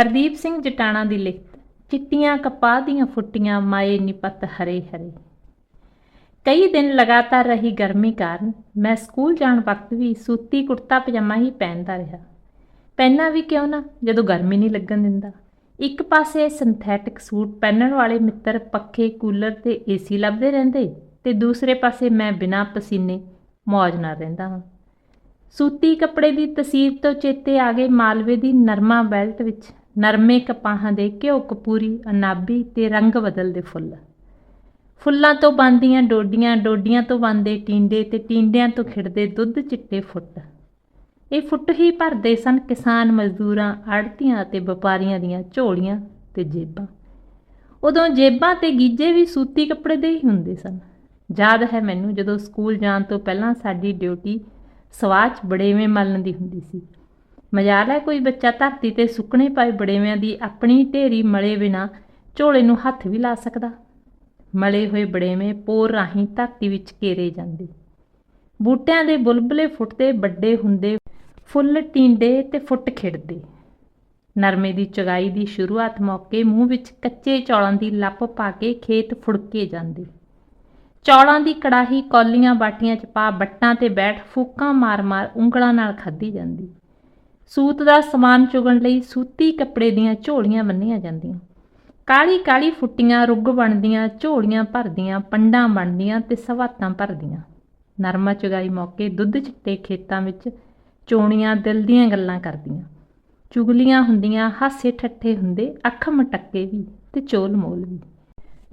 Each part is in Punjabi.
ਹਰਦੀਪ ਸਿੰਘ ਜਟਾਣਾ ਦੀ ਲਿਖਤ, ਚਿੱਟੀਆਂ ਕਪਾਹ ਦੀਆਂ ਫੁੱਟੀਆਂ ਮਾਏ ਨਿਪਤ ਹਰੇ ਹਰੇ। ਕਈ ਦਿਨ ਲਗਾਤਾਰ ਰਹੀ ਗਰਮੀ ਕਾਰਨ ਮੈਂ ਸਕੂਲ ਜਾਣ ਵਕਤ ਵੀ ਸੂਤੀ ਕੁੜਤਾ ਪਜਾਮਾ ਹੀ ਪਹਿਨਦਾ ਰਿਹਾ। ਪਹਿਨਾ ਵੀ ਕਿਉਂ ਨਾ, ਜਦੋਂ ਗਰਮੀ ਨਹੀਂ ਲੱਗਣ ਦਿੰਦਾ। ਇੱਕ ਪਾਸੇ ਸਿੰਥੈਟਿਕ ਸੂਟ ਪਹਿਨਣ ਵਾਲੇ ਮਿੱਤਰ ਪੱਖੇ, ਕੂਲਰ ਤੇ ਏਸੀ ਲੱਭਦੇ ਰਹਿੰਦੇ ਤੇ ਦੂਸਰੇ ਪਾਸੇ ਮੈਂ ਬਿਨਾਂ ਪਸੀਨੇ ਮौज ਨਾਲ ਰਹਿੰਦਾ ਹਾਂ। ਸੂਤੀ ਕੱਪੜੇ ਦੀ ਤਸਵੀਰ ਤੋਂ ਚੇਤੇ ਆ ਗਏ ਮਾਲਵੇ ਦੀ ਨਰਮਾ ਬੈਲਟ ਵਿੱਚ ਨਰਮੇ ਕਪਾਹਾਂ ਦੇ ਘਿਓ ਕਪੂਰੀ, ਅਨਾਬੀ ਤੇ ਰੰਗ ਬਦਲਦੇ ਫੁੱਲ। ਫੁੱਲਾਂ ਤੋਂ ਬੰਦੀਆਂ ਡੋਡੀਆਂ ਡੋਡੀਆਂ ਤੋਂ ਬੰਦੇ ਟੀਂਡੇ ਤੇ ਟੀਂਡਿਆਂ ਤੋਂ ਖਿੜਦੇ ਦੁੱਧ ਚਿੱਟੇ ਫੁੱਟ। ਇਹ ਫੁੱਟ ਹੀ ਭਰਦੇ ਸਨ ਕਿਸਾਨ ਮਜ਼ਦੂਰਾਂ ਆੜਤੀਆਂ ਅਤੇ ਵਪਾਰੀਆਂ ਦੀਆਂ ਝੋਲੀਆਂ ਤੇ ਜੇਬਾਂ। ਉਦੋਂ ਜੇਬਾਂ ਤੇ ਗੀਜੇ ਵੀ ਸੂਤੀ ਕੱਪੜੇ ਦੇ ਹੀ ਹੁੰਦੇ ਸਨ। ਯਾਦ ਹੈ ਮੈਨੂੰ ਜਦੋਂ ਸਕੂਲ ਜਾਣ ਤੋਂ ਪਹਿਲਾਂ ਸਾਡੀ ਡਿਊਟੀ ਸਵਾਚ ਬੜੇਵੇਂ ਮਲਣ ਦੀ ਹੁੰਦੀ ਸੀ। ਮਜਾਲ ਹੈ ਕੋਈ ਬੱਚਾ ਧਰਤੀ ਤੇ ਸੁੱਕਣੇ ਪਾਏ ਬੜੇਵਿਆਂ ਦੀ ਆਪਣੀ ਢੇਰੀ ਮਲੇ ਬਿਨਾ ਝੋਲੇ ਨੂੰ ਹੱਥ ਵੀ ਲਾ ਸਕਦਾ। ਮਲੇ ਹੋਏ ਬੜੇਵੇਂ ਪੋਰ ਰਾਹੀਂ ਧਰਤੀ ਵਿੱਚ ਘੇਰੇ ਜਾਂਦੇ। ਬੂਟਿਆਂ ਦੇ ਬੁਲਬਲੇ ਫੁੱਟਦੇ, ਵੱਡੇ ਹੁੰਦੇ, ਫੁੱਲ ਟੀਂਡੇ ਤੇ ਫੁੱਟ ਖਿੜਦੇ। ਨਰਮੇ ਦੀ ਚਗਾਈ ਦੀ ਸ਼ੁਰੂਆਤ ਮੌਕੇ ਮੂੰਹ ਵਿੱਚ ਕੱਚੇ ਚੌਲਾਂ ਦੀ ਲੱਪ ਪਾ ਕੇ ਖੇਤ ਫੁੜਕੇ ਜਾਂਦੇ। ਚੌਲਾਂ ਦੀ ਕੜਾਹੀ ਕੌਲੀਆਂ ਬਾਟੀਆਂ 'ਚ ਪਾ ਬੱਟਾਂ ਤੇ ਬੈਠ ਫੂਕਾਂ ਮਾਰ-ਮਾਰ ਉਂਗਲਾਂ ਨਾਲ ਖਾਧੀ ਜਾਂਦੀ। ਸੂਤ ਦਾ ਸਮਾਨ ਚੁਗਣ ਲਈ ਸੂਤੀ ਕੱਪੜੇ ਦੀਆਂ ਝੋਲੀਆਂ ਬੰਨੀਆਂ ਜਾਂਦੀਆਂ। ਕਾਲੀ ਕਾਲੀ ਫੁੱਟੀਆਂ ਰੁੱਗ ਬਣਦੀਆਂ, ਝੋਲੀਆਂ ਭਰਦੀਆਂ, ਪੰਡਾਂ ਬਣਦੀਆਂ ਤੇ ਸਵਾਤਾਂ ਭਰਦੀਆਂ। ਨਰਮਾ ਚੁਗਾਈ ਮੌਕੇ ਦੁੱਧ ਚਿੱਟੇ ਖੇਤਾਂ ਵਿੱਚ ਚੋਣੀਆਂ ਦਿਲ ਦੀਆਂ ਗੱਲਾਂ ਕਰਦੀਆਂ। ਚੁਗਲੀਆਂ ਹੁੰਦੀਆਂ, ਹਾਸੇ ਠੱਠੇ ਹੁੰਦੇ ਅੱਖ ਮਟੱਕੇ ਵੀ ਤੇ ਚੋਲ ਮੋਲ ਵੀ।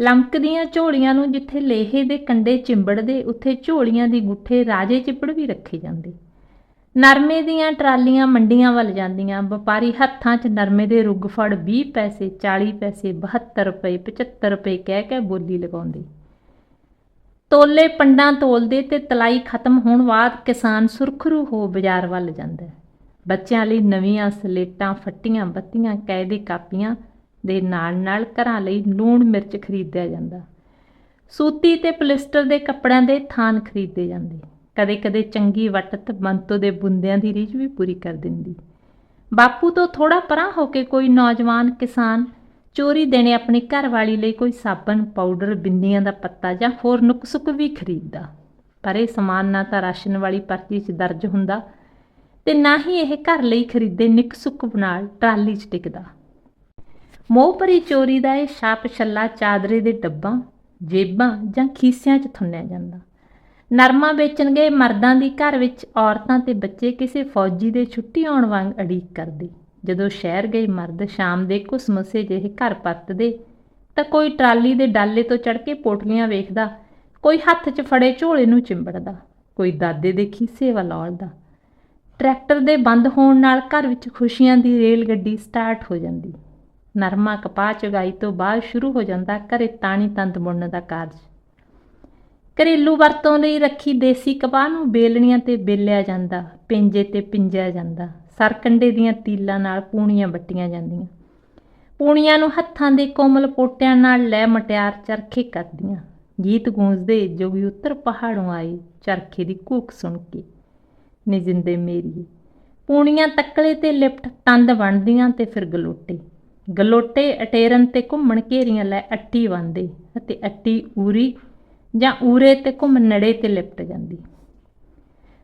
ਲਮਕਦੀਆਂ ਝੋਲੀਆਂ ਨੂੰ ਜਿੱਥੇ ਲੇਹੇ ਦੇ ਕੰਡੇ ਚਿੰਬੜਦੇ, ਉੱਥੇ ਝੋਲੀਆਂ ਦੀ ਗੁੱਠੇ ਰਾਜੇ ਚਿਪੜ ਵੀ ਰੱਖੇ ਜਾਂਦੇ। ਨਰਮੇ ਦੀਆਂ ਟਰਾਲੀਆਂ ਮੰਡੀਆਂ ਵੱਲ ਜਾਂਦੀਆਂ। ਵਪਾਰੀ ਹੱਥਾਂ 'ਚ ਨਰਮੇ ਦੇ ਰੁੱਗ ਫੜ 20 ਪੈਸੇ 40 ਪੈਸੇ 72 ਰੁਪਏ 75 ਰੁਪਏ ਕਹਿ ਕੇ ਬੋਲੀ ਲਗਾਉਂਦੇ। ਤੋਲੇ ਪੰਡਾਂ ਤੋਲਦੇ ਤੇ ਤਲਾਈ ਖਤਮ ਹੋਣ ਬਾਅਦ ਕਿਸਾਨ ਸੁਰਖਰੂ ਹੋ ਬਾਜ਼ਾਰ ਵੱਲ ਜਾਂਦਾ। ਬੱਚਿਆਂ ਲਈ ਨਵੀਆਂ ਸਲੇਟਾਂ, ਫੱਟੀਆਂ ਬੱਤੀਆਂ ਕਾਇਦੇ ਕਾਪੀਆਂ ਦੇ ਨਾਲ-ਨਾਲ ਘਰਾਂ ਲਈ ਲੂਣ ਮਿਰਚ ਖਰੀਦਿਆ ਜਾਂਦਾ। ਸੂਤੀ ਤੇ ਪਲਿਸਟਰ ਦੇ ਕੱਪੜਿਆਂ ਦੇ ਥਾਨ ਖਰੀਦੇ ਜਾਂਦੇ। ਕਦੇ-ਕਦੇ ਚੰਗੀ ਵਟਤ ਮੰਤੋ ਦੇ ਬੁੰਦਿਆਂ ਦੀ ਰੀਝ ਵੀ ਪੂਰੀ ਕਰ ਦਿੰਦੀ। ਬਾਪੂ ਤੋਂ ਥੋੜਾ ਪਰਾਂ ਹੋ ਕੇ ਕੋਈ ਨੌਜਵਾਨ ਕਿਸਾਨ ਚੋਰੀ ਦੇਣੇ ਆਪਣੀ ਘਰਵਾਲੀ ਲਈ ਕੋਈ ਸਾਬਣ, ਪਾਊਡਰ, ਬਿੰਦੀਆਂ ਦਾ ਪੱਤਾ ਜਾਂ ਹੋਰ ਨੁਕਸੁਕ ਵੀ ਖਰੀਦਦਾ। ਪਰ ਇਹ ਸਮਾਨ ਨਾ ਤਾਂ ਰਾਸ਼ਨ ਵਾਲੀ ਪਰਚੀ 'ਚ ਦਰਜ ਹੁੰਦਾ ਤੇ ਨਾ ਹੀ ਇਹ ਘਰ ਲਈ ਖਰੀਦੇ ਨਿਕਸੁਕ ਨਾਲ ਟਰਾਲੀ 'ਚ ਟਿਕਦਾ। ਮੋਹ ਭਰੀ ਚੋਰੀ ਦਾ ਇਹ ਛਾਪ ਛੱਲਾ ਚਾਦਰੇ ਦੇ ਡੱਬਾਂ, ਜੇਬਾਂ ਜਾਂ ਖੀਸਿਆਂ 'ਚ ਥੁੰਨਿਆ ਜਾਂਦਾ। ਨਰਮਾ ਵੇਚਣ ਗਏ ਮਰਦਾਂ ਦੀ ਘਰ ਵਿੱਚ, ਔਰਤਾਂ ਤੇ ਬੱਚੇ ਕਿਸੇ ਫੌਜੀ ਦੇ ਛੁੱਟੀ ਆਉਣ ਵਾਂਗ ਅੜੀਕ ਕਰਦੇ। ਜਦੋਂ ਸ਼ਹਿਰ ਗਏ ਮਰਦ ਸ਼ਾਮ ਦੇ ਕੁਸਮਸੇ ਜਿਹੇ ਘਰ ਪਰਤਦੇ, ਤਾਂ ਕੋਈ ਟਰਾਲੀ ਦੇ ਡਾਲੇ ਤੋਂ ਚੜ ਕੇ ਪੋਟਲੀਆਂ ਵੇਖਦਾ, ਕੋਈ ਹੱਥ 'ਚ ਫੜੇ ਝੋਲੇ ਨੂੰ ਚਿੰਬੜਦਾ, ਕੋਈ ਦਾਦੇ ਦੇ ਖੀਸੇ ਵੱਲ ਔਲਦਾ। ਟਰੈਕਟਰ ਦੇ ਬੰਦ ਹੋਣ ਨਾਲ ਘਰ ਵਿੱਚ ਖੁਸ਼ੀਆਂ ਦੀ ਰੇਲ ਗੱਡੀ ਸਟਾਰਟ ਹੋ ਜਾਂਦੀ। ਨਰਮਾ ਕਪਾਹ ਚੁਗਾਈ ਤੋਂ ਬਾਅਦ ਸ਼ੁਰੂ ਹੋ ਜਾਂਦਾ ਘਰੇ ਤਾਣੀ ਤੰਦ ਬੁਣਨ ਦਾ ਕਾਰਜ। ਘਰੇਲੂ ਵਰਤੋਂ ਲਈ ਰੱਖੀ ਦੇਸੀ ਕਪਾਹ ਨੂੰ ਬੇਲਣੀਆਂ ਤੇ ਬੇਲਿਆ ਜਾਂਦਾ, ਪਿੰਜੇ ਤੇ ਪਿੰਜਿਆ ਜਾਂਦਾ, ਸਰਕੰਡੇ ਦੀਆਂ ਤੀਲਾਂ ਨਾਲ ਪੂਣੀਆਂ ਵੱਟੀਆਂ ਜਾਂਦੀਆਂ। ਪੂਣੀਆਂ ਨੂੰ ਹੱਥਾਂ ਦੇ ਕੋਮਲ ਪੋਟਿਆਂ ਨਾਲ ਲੈ ਮਟਿਆਰ ਚਰਖੇ ਕਰਦੀਆਂ। ਗੀਤ ਗੂੰਜਦੇ ਜੋਗੀ ਉੱਤਰ ਪਹਾੜੋਂ ਆਏ, ਚਰਖੇ ਦੀ ਕੂਕ ਸੁਣ ਕੇ। ਨਿਜਿੰਦੇ ਮੇਰੀ ਪੂਣੀਆਂ ਤੱਕਲੇ ਤੇ ਲਿਪਟ ਤੰਦ ਬਣਦੀਆਂ ਤੇ ਫਿਰ ਗਲੋਟੇ। ਗਲੋਟੇ ਅਟੇਰਨ ਤੇ ਘੁੰਮਣ ਘੇਰੀਆਂ ਲੈ ਅੱਟੀ ਬੰਦੇ ਅਤੇ ਅੱਟੀ ਊਰੀ ਜਾਂ ਊਰੇ ਤੇ ਘੁੰਮ ਨੜੇ ਤੇ ਲਿਪਟ ਜਾਂਦੀ।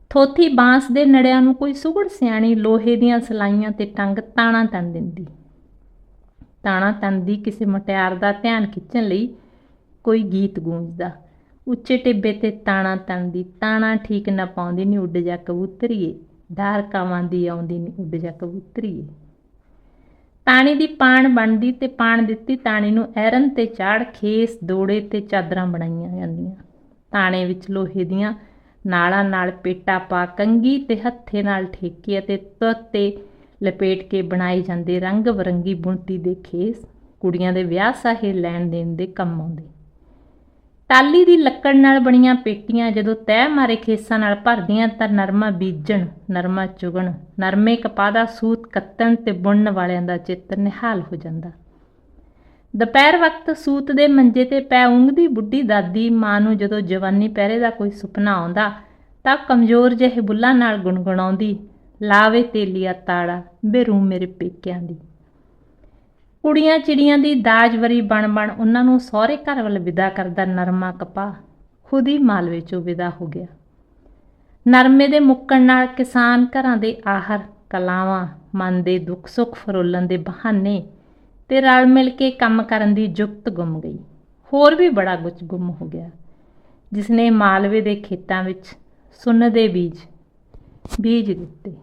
ਥੋਥੀ ਬਾਂਸ ਦੇ ਨੜਿਆਂ ਨੂੰ ਕੋਈ ਸੁਗੜ ਸਿਆਣੀ ਲੋਹੇ ਦੀਆਂ ਸਲਾਈਆਂ ਤੇ ਟੰਗ ਤਾਣਾ ਤਣ ਦਿੰਦੀ। ਤਾਣਾ ਤਣਦੀ ਕਿਸੇ ਮਟਿਆਰ ਦਾ ਧਿਆਨ ਖਿੱਚਣ ਲਈ ਕੋਈ ਗੀਤ ਗੂੰਜਦਾ। ਉੱਚੇ ਟਿੱਬੇ ਤੇ ਤਾਣਾ ਤਣਦੀ, ਤਾਣਾ ਠੀਕ ਨਾ ਪਾਉਂਦੀ ਨਹੀਂ ਉੱਡ ਜਾ ਕਬੂਤਰੀਏ। ਧਾਰ ਕਾਵਾਂ ਦੀ ਆਉਂਦੀ ਨਹੀਂ ਉੱਡ ਜਾ ਕਬੂਤਰੀਏ। ਤਾਣੀ ਦੀ ਪਾਣ ਬਣਦੀ ਤੇ ਪਾਣ ਦਿੱਤੀ ਤਾਣੀ ਨੂੰ ਐਰਨ ਤੇ ਚਾੜ ਖੇਸ, ਦੋੜੇ ਤੇ ਚਾਦਰਾਂ ਬਣਾਈਆਂ ਜਾਂਦੀਆਂ। ਤਾਣੇ ਵਿੱਚ ਲੋਹੇ ਦੀਆਂ ਨਾਲਾਂ ਨਾਲ ਪੇਟਾ ਪਾ ਕੰਗੀ ਤੇ ਹੱਥੇ ਨਾਲ ਠੇਕੇ ਅਤੇ ਤੁੱਤ ਤੇ ਲਪੇਟ ਕੇ ਬਣਾਏ ਜਾਂਦੇ ਰੰਗ ਬਰੰਗੀ ਬੁਣਤੀ ਦੇ ਖੇਸ। ਕੁੜੀਆਂ ਦੇ ਵਿਆਹ ਸਾਹੇ ਲੈਣ ਦੇਣ ਦੇ ਕੰਮ ਆਉਂਦੇ। ਟਾਲੀ ਦੀ ਲੱਕੜ ਨਾਲ ਬਣੀਆਂ ਪੇਟੀਆਂ ਜਦੋਂ ਤਹਿ ਮਾਰੇ ਖੇਸਾਂ ਨਾਲ ਭਰਦੀਆਂ ਤਾਂ ਨਰਮਾ ਬੀਜਣ, ਨਰਮਾ ਚੁਗਣ, ਨਰਮੇ ਕਪਾਹ ਦਾ ਸੂਤ ਕੱਤਣ ਤੇ ਬੁਣਨ ਵਾਲਿਆਂ ਦਾ ਚਿੱਤ ਨਿਹਾਲ ਹੋ ਜਾਂਦਾ। ਦੁਪਹਿਰ ਵਕਤ ਸੂਤ ਦੇ ਮੰਜੇ ਤੇ ਪੈ ਉਂਗਦੀ ਬੁੱਢੀ ਦਾਦੀ ਮਾਂ ਨੂੰ ਜਦੋਂ ਜਵਾਨੀ ਪਹਿਰੇ ਦਾ ਕੋਈ ਸੁਪਨਾ ਆਉਂਦਾ ਤਾਂ ਕਮਜ਼ੋਰ ਜਿਹੇ ਬੁੱਲਾਂ ਨਾਲ ਗੁੰਗਣਾਉਂਦੀ ਲਾਵੇ ਤੇਲੀਆ ਤਾੜਾ, ਬੇਰੂ ਮੇਰੇ ਪੇਕਿਆਂ ਦੀ। ਕੁੜੀਆਂ ਚਿੜੀਆਂ ਦੀ ਦਾਜਵਰੀ ਬਣ ਬਣ ਉਹਨਾਂ ਨੂੰ ਸਹੁਰੇ ਘਰ ਵੱਲ ਵਿਦਾ ਕਰਦਾ ਨਰਮਾ ਕਪਾਹ, ਖੁਦ ਹੀ ਮਾਲਵੇ ਚੋਂ ਵਿਦਾ ਹੋ ਗਿਆ। ਨਰਮੇ ਦੇ ਮੁੱਕਣ ਨਾਲ ਕਿਸਾਨ ਘਰਾਂ ਦੇ ਆਹਰ ਕਲਾਵਾਂ, ਮਨ ਦੇ ਦੁੱਖ ਸੁੱਖ ਫਰੋਲਣ ਦੇ ਬਹਾਨੇ ਤੇ ਰਲ ਮਿਲ ਕੇ ਕੰਮ ਕਰਨ ਦੀ ਜੁਗਤ ਗੁੰਮ ਗਈ। ਹੋਰ ਵੀ ਬੜਾ ਕੁਝ ਗੁੰਮ ਹੋ ਗਿਆ, ਜਿਸਨੇ ਮਾਲਵੇ ਦੇ ਖੇਤਾਂ ਵਿੱਚ ਸੁੰਨ ਦੇ ਬੀਜ ਬੀਜ ਦਿੱਤੇ।